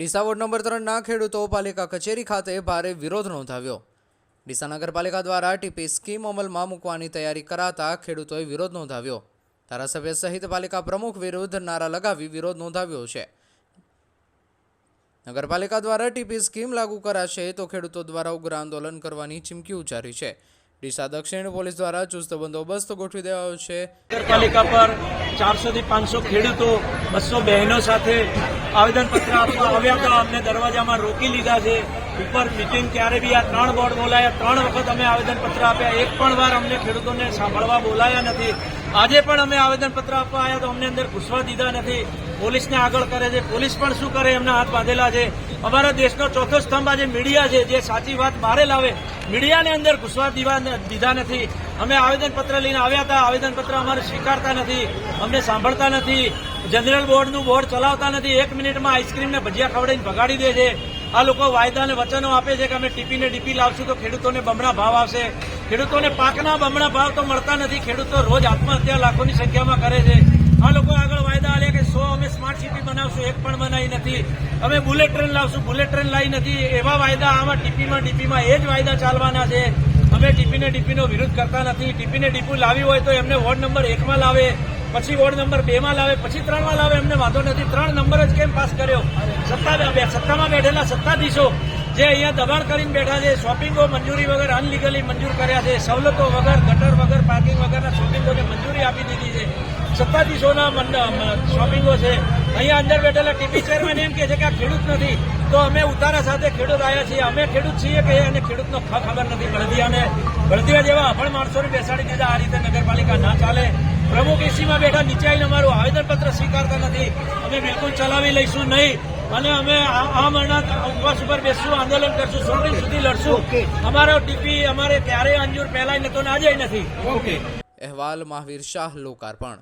Deesa ward number ત્રણના ખેડૂતો પાલિકા કચેરી ખાતે ભારે વિરોધ નોંધાવ્યો. ડીસા નગરપાલિકા દ્વારા ટીપી સ્કીમ અમલમાં મૂકવાની તૈયારી કરાતા ખેડૂતોએ વિરોધ નોંધાવ્યો. ધારાસભ્ય સહિત પાલિકા પ્રમુખ વિરુદ્ધ નારા લગાવી વિરોધ નોંધાવ્યો છે. નગરપાલિકા દ્વારા ટીપી સ્કીમ લાગુ કરાશે તો ખેડૂતો દ્વારા ઉગ્ર આંદોલન કરવાની ચીમકી ઉચ્ચારી છે. ડીસા દક્ષિણ પોલીસ દ્વારા ચુસ્ત બંદોબસ્ત ગોઠવી દેવાયો છે. નગરપાલિકા પર ચારસો થી પાંચસો ખેડૂતો, બસો બહેનો સાથે આવેદનપત્ર આપવા આવ્યા હતા. અમને દરવાજામાં રોકી લીધા છે. ઉપર મિટિંગ ત્યારે બી આ ત્રણ બોર્ડ બોલાયા, ત્રણ વખત અમે આવેદનપત્ર આપ્યા. એક પણ વાર અમને ખેડૂતોને સાંભળવા બોલાયા નથી. આજે પણ અમે આવેદનપત્ર આપવા આવ્યા તો અમને અંદર ઘૂસવા દીધા નથી. પોલીસને આગળ કરે છે. પોલીસ પણ શું કરે? એમના હાથ બાંધેલા છે. અમારા દેશનો ચોથો સ્તંભ આજે મીડિયા છે. જે સાચી વાત બહાર લાવે, મીડિયાને અંદર ઘૂસવા દીવા દીધા નથી. અમે આવેદનપત્ર લઈને આવ્યા હતા. આવેદનપત્ર અમારે સ્વીકારતા નથી. અમને સાંભળતા નથી. જનરલ બોર્ડનું બોર્ડ ચલાવતા નથી. એક મિનિટમાં આઈસ્ક્રીમને ભજીયા ખવડાવીને ભગાડી દે છે. આ લોકો વાયદા અને વચનો આપે છે કે અમે ટીપીને ડીપી લાવશું તો ખેડૂતોને બમણા ભાવ આવશે. ખેડૂતોને પાકના બમણા ભાવ તો મળતા નથી. ખેડૂતો રોજ આત્મહત્યા લાખોની સંખ્યામાં કરે છે. આ લોકો આગળ વાયદા આલ્યા કે સો અમે સ્માર્ટ સિટી બનાવશું, એક પણ બનાવી નથી. અમે બુલેટ ટ્રેન લાવશું બુલેટ ટ્રેન લાવી નથી. એવા વાયદા આમાં ટીપીમાં, ડીપીમાં એ જ વાયદા ચાલવાના છે. અમે ટીપીને ડીપીનો વિરોધ કરતા નથી. ટીપીને ડીપી લાવી હોય તો એમને વોર્ડ નંબર એકમાં લાવે. પછી વોર્ડ નંબર બે માં લાવે, પછી ત્રણમાં લાવે, એમને વાંધો નથી. ત્રણ નંબર જ કેમ પાસ કર્યો? સત્તા સત્તામાં બેઠેલા સત્તાધીશો જે અહીંયા દબાણ કરીને બેઠા છે શોપિંગો મંજૂરી વગર અનલીગલી મંજૂર કર્યા છે, સવલતો વગર ગટર વગર પાર્કિંગ વગરના શોપિંગોને મંજૂરી આપી દીધી છે. સત્તાધીશોના શોપિંગો છે. અહીંયા અંદર બેઠેલા ટીપી ચેરમેન એમ કે છે કે આ ખેડૂત નથી. તો અમે ઉતારા સાથે ખેડૂત આવ્યા છીએ. અમે ખેડૂત છીએ કે અને ખેડૂતનો ખબર નથી. બળદિયાને બળદિયા જેવા અભણ માણસોને બેસાડી દીધા. આ રીતે નગરપાલિકા ના ચાલે. પ્રમુખ એસીમાં બેઠા નીચે આવીને અમારું આવેદનપત્ર સ્વીકારતા નથી. અમે બિલકુલ ચલાવી લઈશું નહીં. અને અમે આ આ મરણા ઉપવાસ ઉપર બેસશું આંદોલન કરશું સોમડી સુધી લડશું. અમારો ટીપી અમારે ક્યારેય અંજુર પહેલાય નતો ને આજે નથી. ઓકે અહેવાલ મહાવીર શાહ લોકાર્પણ.